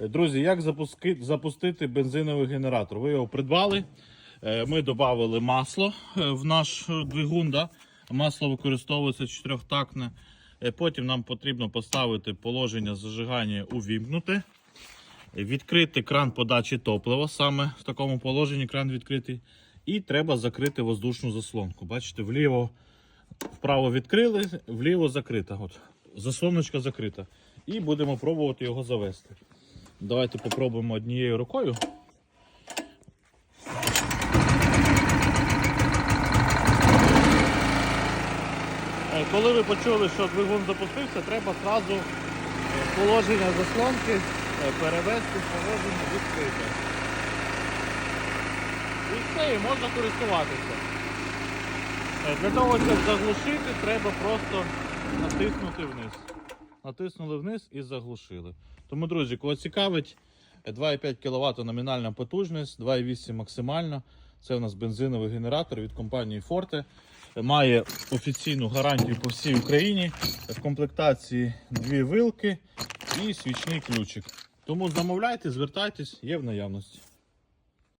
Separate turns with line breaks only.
Е, Друзі, як запустити бензиновий генератор? Ви його придбали. е, Ми додали масло е, в наш двигун. Да? Масло використовується чотирьохтактне. Потім нам потрібно поставити положення зажигання увімкнути. Відкрити кран подачі топлива, саме в такому положенні кран відкритий. І треба закрити воздушну заслонку. Бачите, вліво, вправо відкрили, вліво закрита. От, заслоночка закрита. І будемо пробувати його завести. Давайте попробуємо однією рукою. Е, Коли ви почули, що двигун запустився, треба одразу положення заслонки е, перевести в положення відкрите. І все, і можна користуватися. Е, Для того, щоб заглушити, треба просто натиснути вниз. Натиснули вниз і заглушили. Тому, друзі, кого цікавить, е, 2,5 кВт номінальна потужність, 2,8 максимальна. Це у нас бензиновий генератор від компанії Forte. Має офіційну гарантію по всій Україні. В комплектації дві вилки і свічний ключик. Тому замовляйте, звертайтесь, є в наявності.